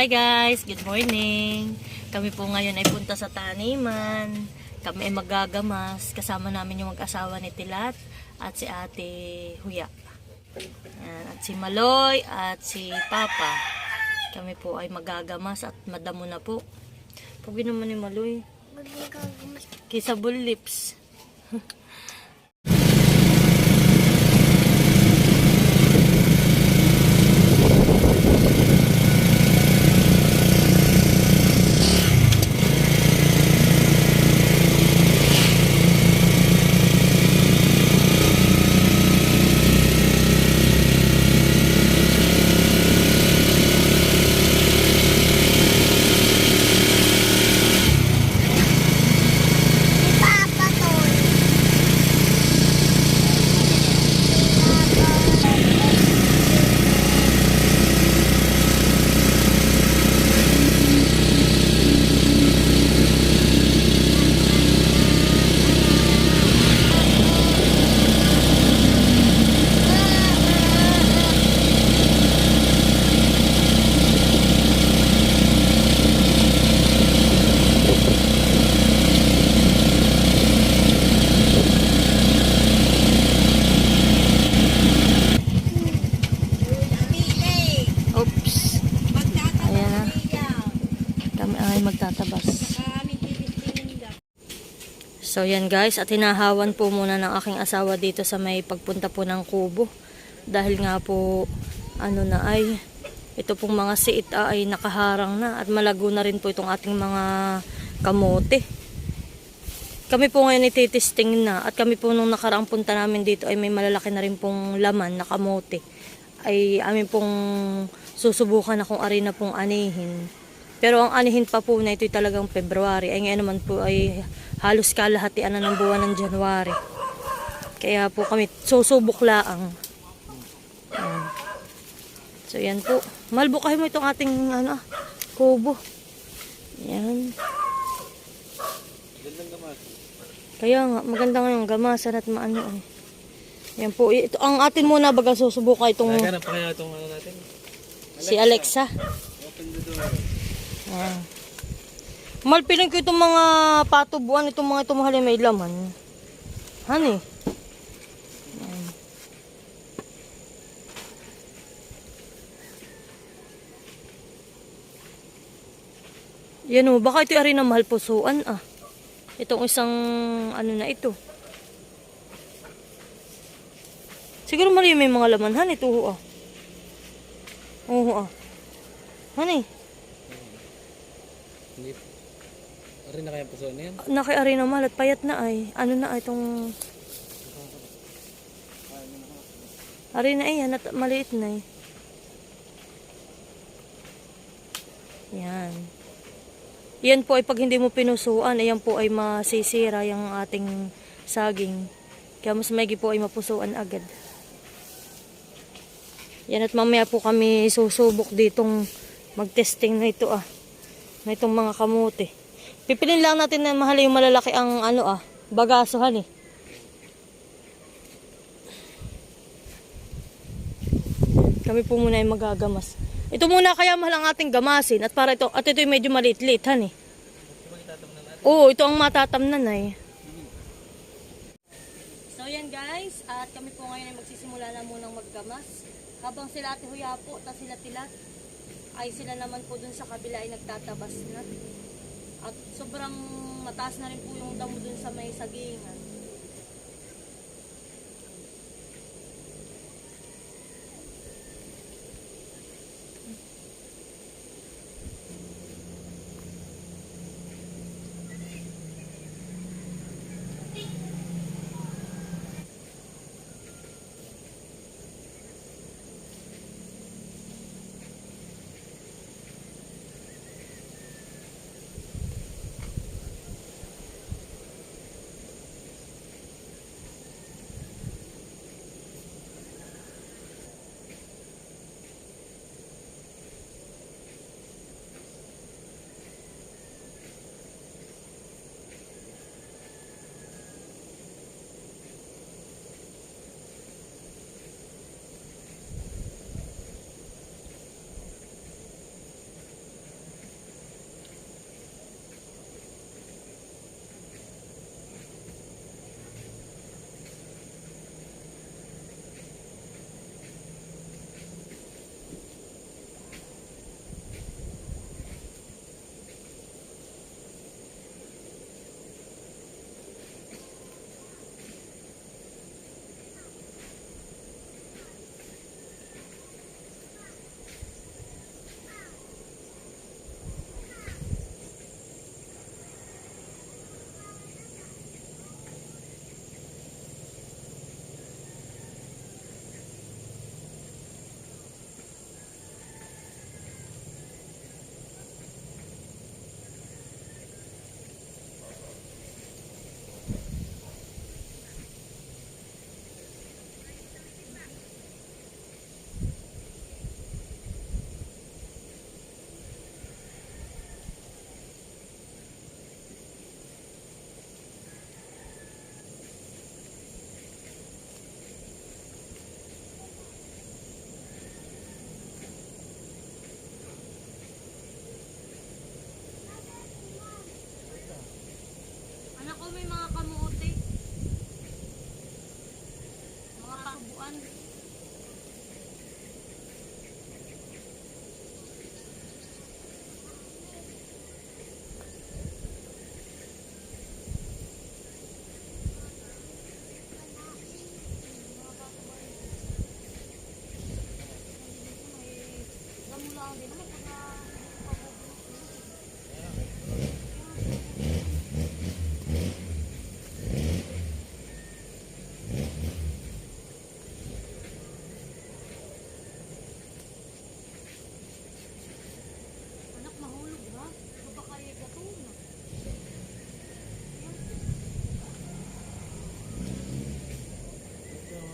Hi guys, good morning. Kami po ngayon ay punta sa taniman. Kami ay magagamas. Kasama namin yung mag-asawa ni Tilat at si Ate Huya. At si Maloy at si Papa. Kami po ay magagamas at madamo na po. Pag naman ni Maloy, kissable lips. Oops. Ayan na. Kami ay magtatabas. So yan guys, at hinahawan po muna ng aking asawa dito sa may pagpunta po ng kubo. Dahil nga po, ano na ay, ito pong mga siit ah, ay nakaharang na at malago na rin po itong ating mga kamote. Kami po ngayon ititesting na at kami po nung nakaraang punta namin dito ay may malalaki na rin pong laman na kamote. Ay amin pong susubukan na kung ari na pong anihin. Pero ang anihin pa po na ito ay talagang February. Ay ngayon naman po ay halos kalahatian na ng buwan ng January. Kaya po kami susubok laang. Ayan. So yan po. Malbukahin mo itong ating ano, kubo. Yan. Kaya nga, maganda nga yung gamasan at maano eh. Yan po. Ito, ang atin muna baga susubukan itong Naghanap pa kaya itong ano natin? si Alexa. Open the door. Ah. Malpiling ko itong mga patubuan, itong mga itong may laman. Hani? Yan o, baka ito ari na mahal pusuan ah. Itong isang ano na ito. Siguro mali may mga laman. Hani, ito ho ah. Oo ah. Hani? Hindi. Ari na kaya puso na yan? Nakiari na mahal at payat na ay. Ano na ay itong... Ari na ay, yan at maliit na ay. Yan. Yan po ay pag hindi mo pinusuan, ayan po ay masisira yung ating saging. Kaya mas maigi po ay mapusuan agad. Yan at mamaya po kami susubok ditong magtesting na ito ah. Na itong mga kamote. Pipilin lang natin na mahal yung malalaki ang ano ah, bagasohan eh. Kami po muna ay magagamas. Ito muna kaya mahal ang ating gamasin at para ito at ito yung medyo maliit-liit han eh. Oo, ito ang matatamnan ay. So yan guys, at kami po ngayon ay magsisimula na munang maggamas. Habang sila ate huya po, at sila tilat, ay sila naman po dun sa kabila ay nagtatabas na. At sobrang mataas na rin po yung damo dun sa may sagingan.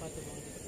பார்த்துக்கோங்க.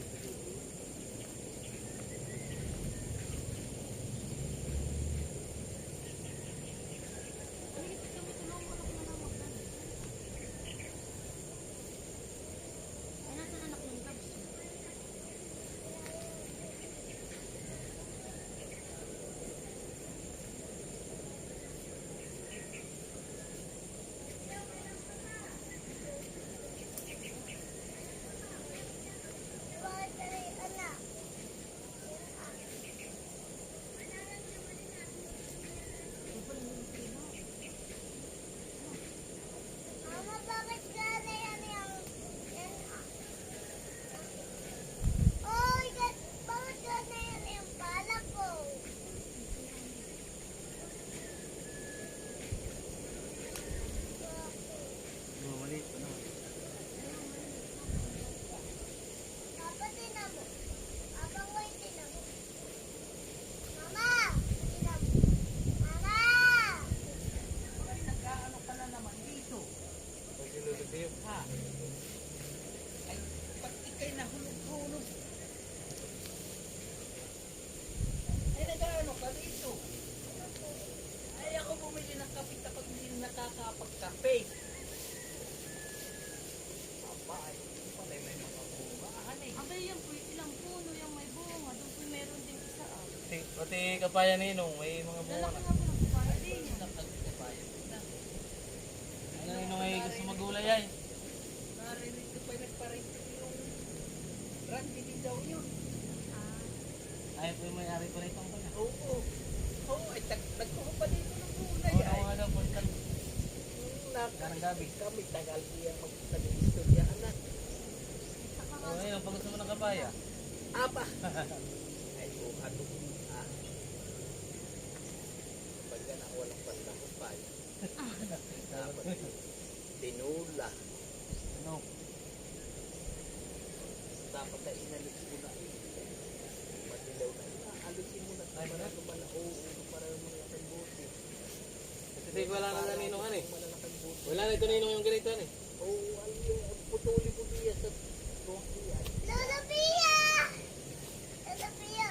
Pati, pati kapaya ni Inong, may mga bunga Lalaki na. nga po ng kupaya din. Nakagkabayan na. Ano Inong ay gusto magulay ay? Narinig ko pa nagparito yung brandy din daw yun. Ay, po yung may-ari pa rito ang kanya. Oo. Oo, ay tag- nagkuha pa dito ng gulay Oo, ay. nga daw po. Karang gabi. kami, tagal kaya mag-istorya anak. Oh, ayun, pag gusto mo ng kapaya. Apa? Ay, oh, ano? Pagka na walang panlakupay. Dapat tinula. Ano? Dapat na inalis mo na. Madilaw na. Alisin mo na. Ay, Para na? lumala. Oo, oo, para lumalakang buti. Kasi wala na na Ninong eh. Wala na ito Ninong yung ganito eh. Oo, ay, ay, putuli mo niya sa tuwang iyan. Lola Pia! Lola Pia!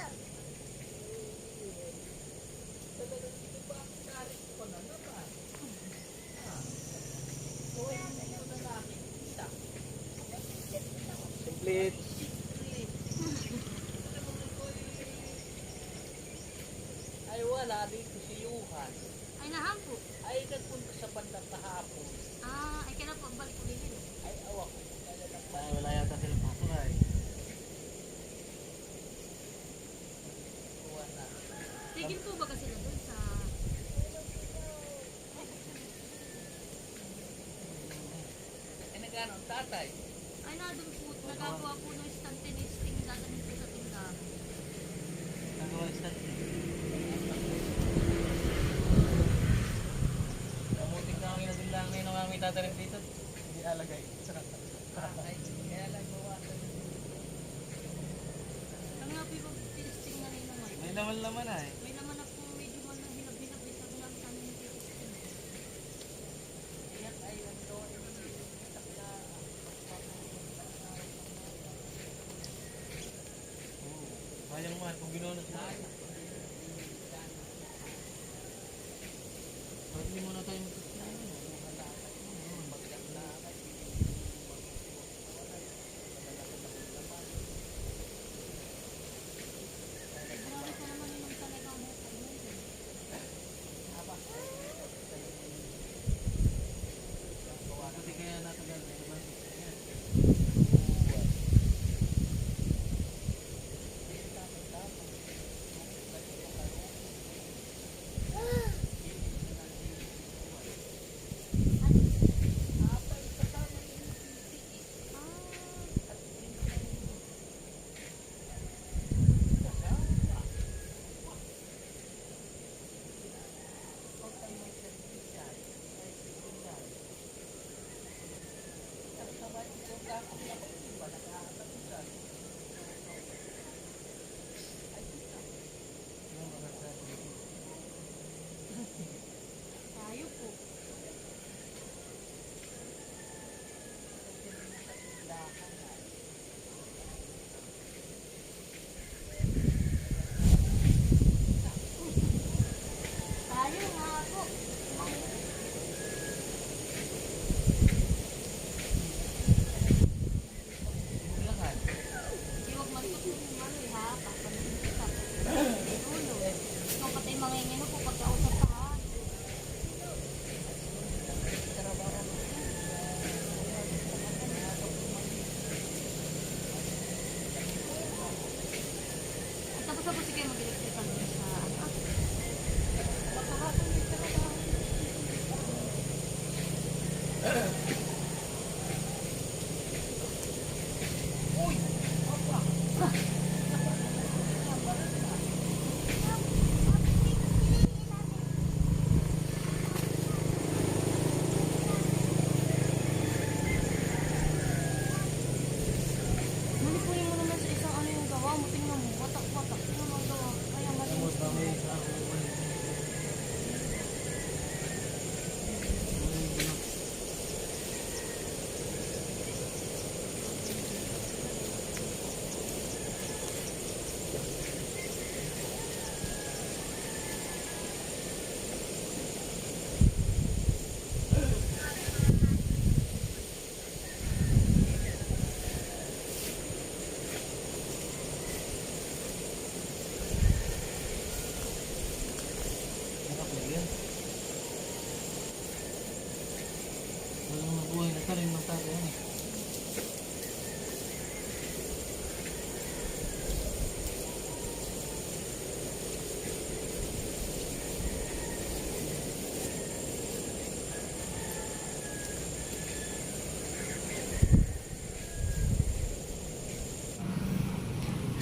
Talagang hindi ba ang karit ko na naman? Ah. So, hindi ko na nakikita. Complete. Ay wala dito si Yuhan. Ay, nahan po. Ay nagpunta sa bandang kahapon. Ah, ay kailan po ang balik ulit? Ay awa ko. Ay, wala yata silang pakulay. na. Tigil po ba kasi na doon sa... Ay nagano ang tatay. Ay, na doon po. Nagagawa po ng stand tinisting dadalhin po sa tindahan. Nagawa stand. Kamutik na ang inagin lang Ninong ang itatanim dito. Hindi alagay. Ay kaya lang bawasan. Ang nga yung tinisting na rin naman. May laman-laman na eh. Kaya kung yung pagkakasin, wala ka. Ngayon ako pagkaon.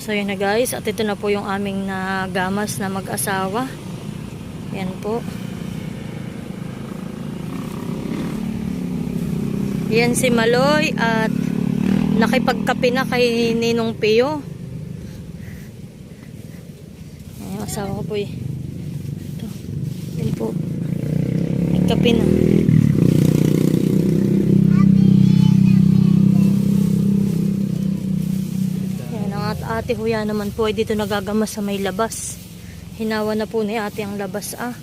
So yun na guys, at ito na po yung aming nagamas na mag-asawa. Yan po. Yan si Maloy at nakipagkape na kay Ninong Pio. Yung asawa ko po eh. Ito. Yan po. Nagkape na. Yan, ang at ate Huya naman po ay dito nagagamas sa may labas. Hinawa na po ni ate ang labas ah.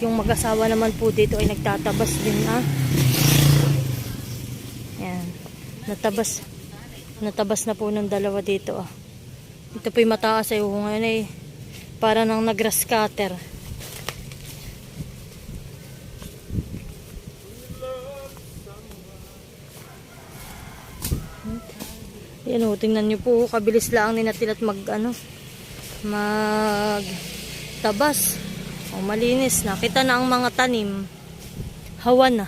Yung mag-asawa naman po dito ay nagtatabas din ah. Yan. Natabas. Natabas na po ng dalawa dito ah. Ito po yung mataas ay oh, ngayon ay para nang nag-grass cutter. Yan o, tingnan nyo po, kabilis lang ni Natilat mag, ano, mag tabas. O, malinis na. Kita na ang mga tanim. Hawa na.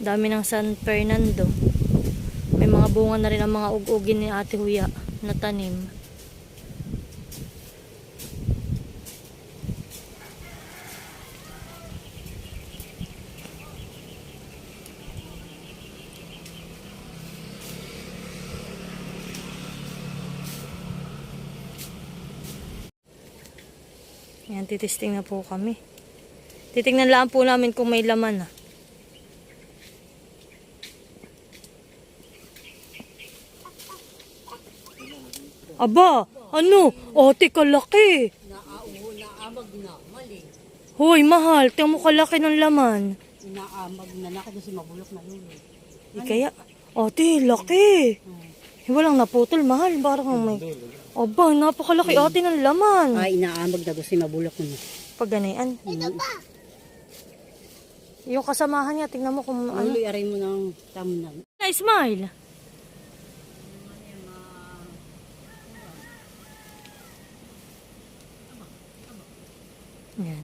Dami ng San Fernando. May mga bunga na rin ang mga ug-ugin ni Ate Huya na tanim. Yan, titisting na po kami. Titingnan lang po namin kung may laman ah. Aba, ano? Ate, kalaki. Naamag na, mali. Hoy, mahal. Tingnan mo kalaki ng laman. Naamag na, nakita si mabulok na yun. eh. Di kaya, ate, laki. Eh, Walang naputol, mahal. Parang may... Aba, napakalaki ate ng laman. Ay, inaamag na gusto si mabulok na. Pag ganayan. Yung kasamahan niya, tingnan mo kung ano. Ano, aray mo ng tamunan. Na, smile. Yan.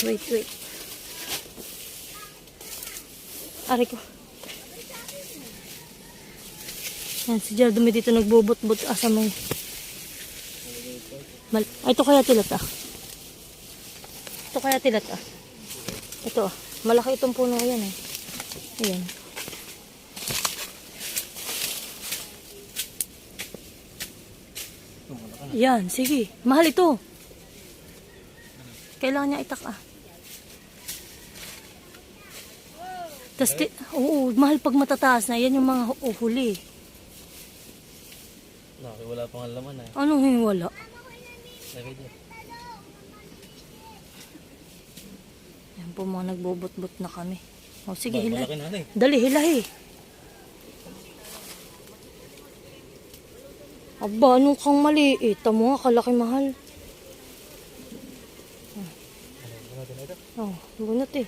Wait, wait. Aray ko. Yan, si Gerald dumi dito nagbubot-bot asa may... Mal Ay, ito kaya tilat ah. Ito kaya tilat ah. Ito ah. Malaki itong puno yan eh. Ayan. Yan, sige. Mahal ito. Kailangan niya itak ah. Tapos, ti- oo, mahal pag matataas na. Yan yung mga hu- huli. Laki, wala pang laman eh. Anong hindi wala? Laki dyan. Yan po mga nagbubot-bot na kami. O sige, Ba, hilay. Malaki na ano eh. Dali, hilahi. Aba, anong kang maliit? Tamo nga, kalaki mahal. Oh, bunot eh.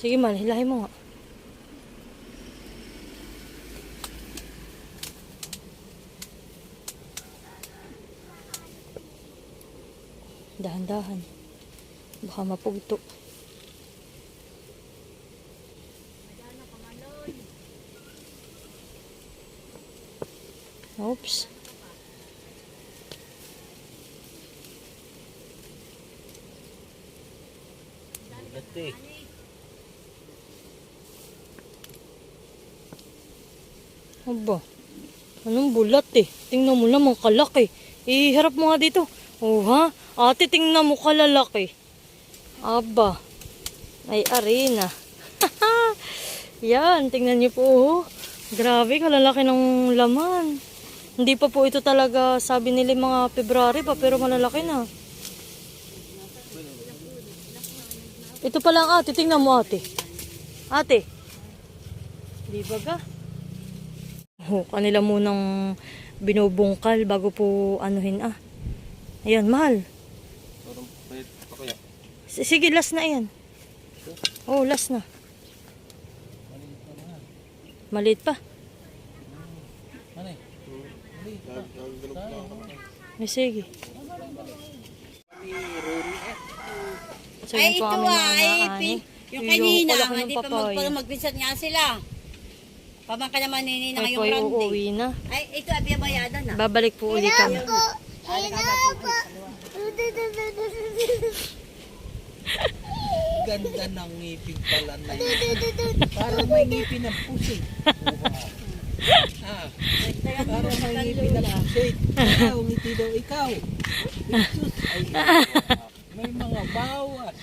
Sige mal, hilahin mo nga. Dahan-dahan. Baka mapugto. Oops. Bulat eh. Aba. Anong bulat eh? Tingnan mo naman kalaki. Iharap mo nga dito. Oh ha? Ate, tingnan mo kalalaki. Aba. Ay, arena. Yan, tingnan niyo po. Oh. Grabe, kalalaki ng laman. Hindi pa po ito talaga, sabi nila mga February pa, pero malalaki na. Ito pa lang ate, tingnan mo ate. Ate. Di ba ga? Oh, kanila munang binubungkal bago po anuhin ah. Ayan, mahal. S- Sige, last na yan. Oh, last na. Maliit pa. Ano eh? Ay, sige. So, Ay, po ito aming ah, mga ay, ani. pi- yung Yung kanina, hindi pa papaya. parang magpinsan nga sila. Pamangka naman nini na Ay, ngayong po, round eh. uuwi na. Ay, ito abi bayadan na. Babalik po ulit kami. Ganda ng ngipin pala na yun. Parang may ngipin ng pusi. ah, parang may ngipin ng pusi. Ikaw, ngiti daw ikaw. Sus, ay, may mga bawas.